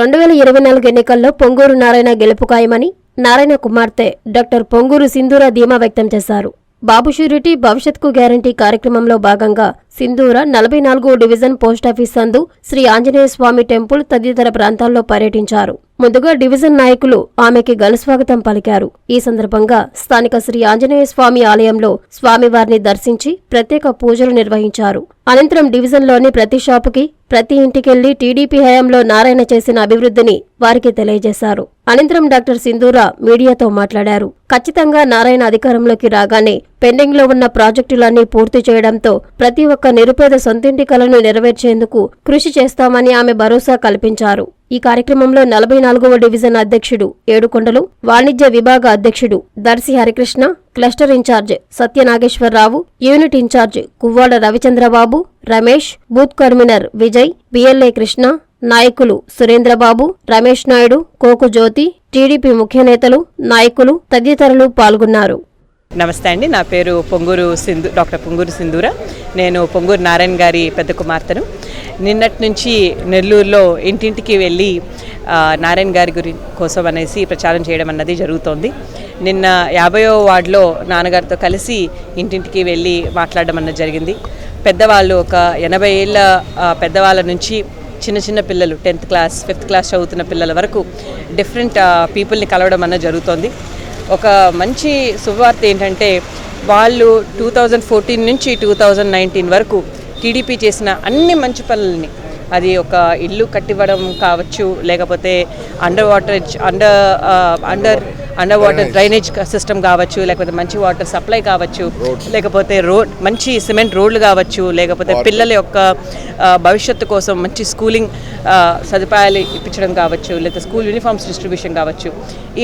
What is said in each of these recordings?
రెండు వేల ఇరవై నాలుగు ఎన్నికల్లో పొంగూరు నారాయణ గెలుపు ఖాయమని నారాయణ కుమార్తె డాక్టర్ పొంగూరు సింధూర ధీమా వ్యక్తం చేశారు. బాబు షూరిటీ భవిష్యత్కు గ్యారంటీ కార్యక్రమంలో భాగంగా సింధూర నలభై నాలుగో డివిజన్ పోస్టాఫీస్ సందు శ్రీ ఆంజనేయ స్వామి టెంపుల్ తదితర ప్రాంతాల్లో పర్యటించారు. ముందుగా డివిజన్ నాయకులు ఆమెకి ఘనస్వాగతం పలికారు. ఈ సందర్భంగా స్థానిక శ్రీ ఆంజనేయ స్వామి ఆలయంలో స్వామివారిని దర్శించి ప్రత్యేక పూజలు నిర్వహించారు. అనంతరం డివిజన్లోని ప్రతి షాపుకి ప్రతి ఇంటికెళ్ళి టీడీపీ హయాంలో నారాయణ చేసిన అభివృద్ధిని వారికి తెలియజేశారు. అనంతరం డాక్టర్ సింధూరా మీడియాతో మాట్లాడారు. ఖచ్చితంగా నారాయణ అధికారంలోకి రాగానే పెండింగ్లో ఉన్న ప్రాజెక్టులన్నీ పూర్తి చేయడంతో ప్రతి ఒక్క నిరుపేద సొంతింటి కలను నెరవేర్చేందుకు కృషి చేస్తామని ఆమె భరోసా కల్పించారు. ఈ కార్యక్రమంలో నలభై నాలుగవ డివిజన్ అధ్యక్షుడు ఏడుకొండలు వాణిజ్య విభాగ అధ్యక్షుడు Darsi Harikrishna cluster incharge Satyanageswararao unit incharge Kuvvada Ravichandrababu Ramesh booth convener Vijay BLA Krishna నాయకులు సురేంద్రబాబు రమేష్ నాయుడు కోకు జ్యోతి టీడీపీ ముఖ్య నేతలు నాయకులు తదితరులు పాల్గొన్నారు. నమస్తే అండి. నా పేరు పొంగూరు సింధు డాక్టర్ పొంగూరు సింధూర. నేను పొంగూరు నారాయణ గారి పెద్ద కుమార్తెను. నిన్నటి నుంచి నెల్లూరులో ఇంటింటికి వెళ్ళి నారాయణ గారి గురి కోసం అనేసి ప్రచారం చేయడం అన్నది జరుగుతోంది. నిన్న యాభయో వార్డులో నాన్నగారితో కలిసి ఇంటింటికి వెళ్ళి మాట్లాడడం అన్నది జరిగింది. పెద్దవాళ్ళు ఒక ఎనభై ఏళ్ళ పెద్దవాళ్ళ నుంచి చిన్న చిన్న పిల్లలు టెన్త్ క్లాస్ ఫిఫ్త్ క్లాస్ చదువుతున్న పిల్లల వరకు డిఫరెంట్ పీపుల్ని కలవడం అన్నది జరుగుతోంది. ఒక మంచి శుభవార్త ఏంటంటే వాళ్ళు టూ థౌజండ్ ఫోర్టీన్ నుంచి టూ థౌజండ్ నైన్టీన్ వరకు టీడీపీ చేసిన అన్ని మంచి పనులని అది ఒక ఇల్లు కట్టివ్వడం కావచ్చు లేకపోతే under water under under under water drainage system కావచ్చు లేకపోతే మంచి వాటర్ సప్లై కావచ్చు లేకపోతే రోడ్ మంచి సిమెంట్ రోడ్లు కావచ్చు లేకపోతే పిల్లల యొక్క భవిష్యత్తు కోసం మంచి స్కూలింగ్ సదుపాయాలు ఇప్పించడం కావచ్చు లేకపోతే స్కూల్ యూనిఫామ్స్ డిస్ట్రిబ్యూషన్ కావచ్చు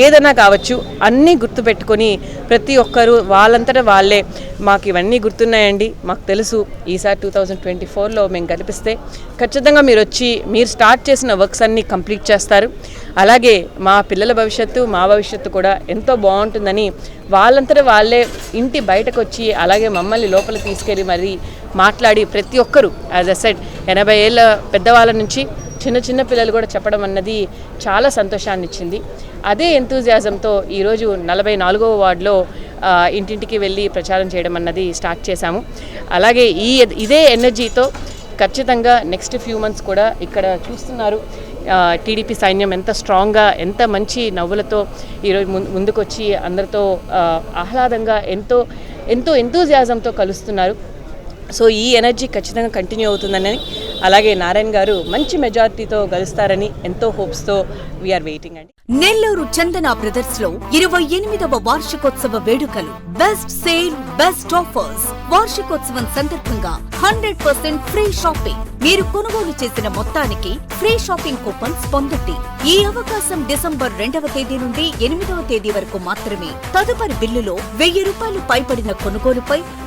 ఏదైనా కావచ్చు అన్నీ గుర్తుపెట్టుకొని ప్రతి ఒక్కరూ వాళ్ళంతటా వాళ్ళే. మాకు ఇవన్నీ గుర్తున్నాయండి. మాకు తెలుసు ఈసారి టూ థౌజండ్ ట్వంటీ ఫోర్లో మేము కనిపిస్తే ఖచ్చితంగా మీరు వచ్చి మీరు స్టార్ట్ చేసిన వర్క్స్ అన్నీ కంప్లీట్ చేస్తారు. అలాగే మా పిల్లల భవిష్యత్తు మా భవిష్యత్తు కూడా ఎంతో బాగుంటుందని వాళ్ళంతటా వాళ్ళే ఇంటి బయటకు వచ్చి అలాగే మమ్మల్ని లోపల తీసుకెళ్ళి మరి మాట్లాడి ప్రతి ఒక్కరూ యాజ్ అ సెడ్ ఎనభై ఏళ్ళ పెద్దవాళ్ళ నుంచి చిన్న చిన్న పిల్లలు కూడా చెప్పడం అన్నది చాలా సంతోషాన్ని ఇచ్చింది అదే ఎంతూజియాజంతో ఈరోజు నలభై నాలుగవ వార్డులో ఇంటింటికి వెళ్ళి ప్రచారం చేయడం అన్నది స్టార్ట్ చేశాము. అలాగే ఈ ఇదే ఎనర్జీతో ఖచ్చితంగా నెక్స్ట్ ఫ్యూ మంత్స్ కూడా ఇక్కడ చూస్తున్నారు. టీడీపీ సైన్యం ఎంత స్ట్రాంగ్గా ఎంత మంచి నవ్వులతో ఈరోజు ముందు ముందుకొచ్చి అందరితో ఆహ్లాదంగా ఎంతో ఎంతో ఎంతూజియాజంతో కలుస్తున్నారు. సో ఈ ఎనర్జీ ఖచ్చితంగా కంటిన్యూ అవుతుందని అలాగే నారాయణ గారు మంచి మెజారిటీతో గెలుస్తారని ఎంతో హోప్స్తో వీఆర్ వెయిటింగ్ అండి. నెల్లూరు చందన బ్రదర్స్లో ఇరవై ఎనిమిదవ వార్షికోత్సవ వేడుకలు బెస్ట్ సేల్ బెస్ట్ ఆఫర్స్ వార్షికోత్సవం సందర్భంగా హండ్రెడ్ పర్సెంట్ ఫ్రీ షాపింగ్ మీరు కొనుగోలు చేసిన మొత్తానికి ఫ్రీ షాపింగ్ కూపన్స్ పొందండి. ఈ అవకాశం డిసెంబర్ రెండవ తేదీ నుండి ఎనిమిదవ తేదీ వరకు మాత్రమే. తదుపరి బిల్లులో వెయ్యి రూపాయలు పైబడిన కొనుగోలుపై